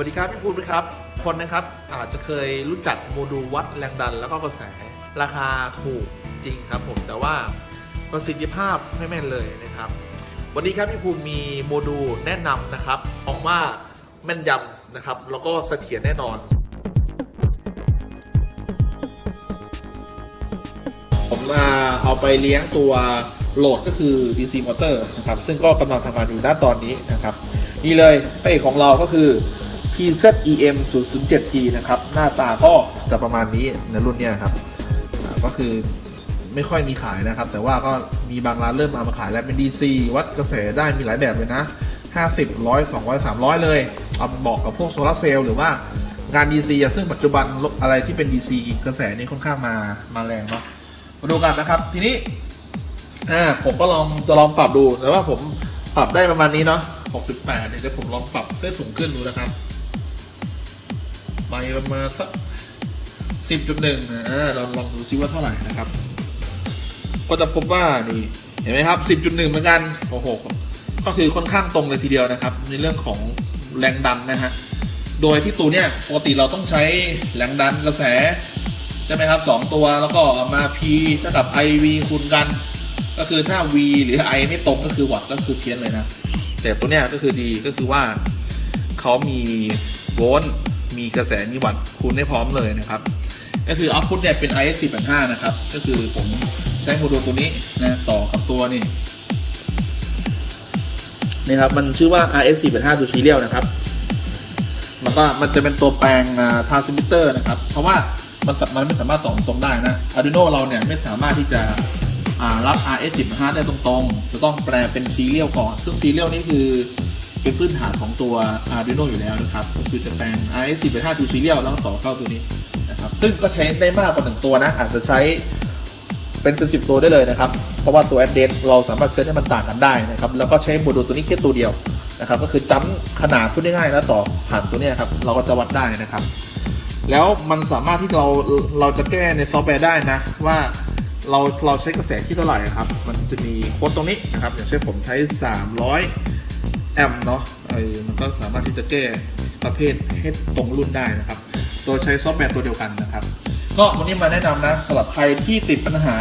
วัสดีครับพี่ภูมิครับ คนนะครับอาจจะเคยรู้จักโมดูลวัดแรงดันแล้วก็กระแสราคาถูกจริงครับผมแต่ว่าประสิทธิภาพไม่แม่นเลยนะครับ วันนี้ครับพี่ภูมิมีโมดูลแนะนำนะครับมองว่าแม่นยำนะครับ แล้วก็เสถียรแน่นอน ผมมาเอาไปเลี้ยงตัวโหลดก็คือ DC motor นะครับซึ่งก็กำลังทำงานอยู่ด้านตอนนี้นะครับนี่เลยพระเอกของเราก็คือ PZEM 007T นะครับ หน้าตาก็จะประมาณนี้ในรุ่นเนี้ยครับอ่าก็คือไม่ค่อยมีขายนะครับ แต่ว่าก็มีบางร้านเริ่มเอามาขายแล้วเป็น DC วัดกระแสได้มีหลายแบบเลยนะ 50 100 200 300 เลย เอาบอกกับพวกโซลาร์เซลล์หรือว่างาน DC อะซึ่งปัจจุบันอะไรที่เป็น DC กระแสนี่ค่อนข้างมามาแรงเนาะมาดูกันนะครับ ทีนี้อ่าผมก็ลองจะลองปรับดูแต่ว่าผมปรับได้ประมาณนี้เนาะ 6.8เนี่ยเดี๋ยวผมลองปรับเส้นสูงขึ้นดูนะครับ ไปประมาณสัก10.1อ่าลองลองดูซิว่าเท่าไหร่นะครับ ก็จะพบว่านี่เห็นไหมครับ10.1เหมือนกันโอ้โหก็คือค่อนข้างตรงเลยทีเดียวนะครับ ในเรื่องของแรงดันนะฮะโดยที่ตัวเนี้ยปกติเราต้องใช้แรงดันกระแสใช่ไหมครับสองตัวแล้วก็มา P เท่ากับ IV คูณกัน ก็คือถ้า V หรือ I ไม่ตรงก็คือวัตต์ก็คือเพี้ยนเลยนะ แต่ตัวเนี้ยก็คือดีก็คือว่าเขามีโวลต์ มีกระแสมีวัตคูณได้พร้อมเลยนะครับ ก็คือ output เนี่ยเป็น IS 485นะครับ ก็คือผมใช้โมดูลตัวนี้นะต่อกับตัวนี่นี่ครับมันชื่อว่า RS 485ตัวซีเรียลนะครับ มันก็มันจะเป็นตัวแปลงทรานสมิเตอร์นะครับ เพราะว่ามันมันไม่สามารถต่อตรงได้นะ Arduino เราเนี่ยไม่สามารถที่จะอ่ารับ RS15 ได้ตรงๆ จะต้องแปลเป็นซีเรียลก่อน ซึ่งซีเรียลนี่คือ เป็นพื้นฐานของตัว Arduino อยู่แล้วนะครับ ก็คือจะแปลง RS15 to serial แล้วก็ต่อเข้าตัวนี้นะครับ ซึ่งก็ใช้ได้มากกว่าหนึ่งตัวนะ อาจจะใช้เป็นสิบสิบตัวได้เลยนะครับ เพราะว่าตัว address เราสามารถเซตให้มันต่างกันได้นะครับ แล้วก็ใช้โมดูลตัวนี้แค่ตัวเดียวนะครับ ก็คือจัมขนาดพูดง่ายๆแล้วต่อผ่านตัวนี้ครับ เราก็จะวัดได้นะครับ แล้วมันสามารถที่เราเราจะแก้ในซอฟต์แวร์ได้นะว่าเราเราใช้กระแสที่เท่าไหร่ครับ มันจะมีโค้ดตรงนี้นะครับ อย่างเช่นผมใช้ 300 แอมป์เนาะเอมันก็สามารถที่จะแก้ประเภทให้ตรงรุ่นได้นะครับ โดยใช้ซอฟต์แวร์ตัวเดียวกันนะครับ ก็วันนี้มาแนะนำนะสำหรับใครที่ติดปัญหา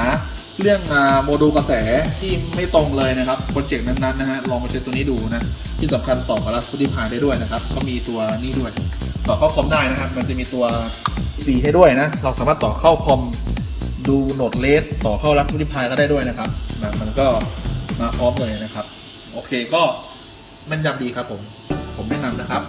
เรื่องโมดูลกระแสที่ไม่ตรงเลยนะครับโปรเจกต์นั้นๆนะฮะลองมาใช้ตัวนี้ดูนะ ที่สำคัญต่อกับรัส p ู r ิพายได้ด้วยนะครับ ก็มีตัวนี้ด้วย ต่อเข้าคอมได้นะครับ มันจะมีตัวสีให้ด้วยนะ เราสามารถต่อเข้าคอมดูโหนดเลสต่อเข้ารัส p ู r ิพายก็ได้ด้วยนะครับนะมันก็มาพร้อมเลยนะครับ โอเคก็ แมันยำดีครับผม ผมแนะนำนะครับ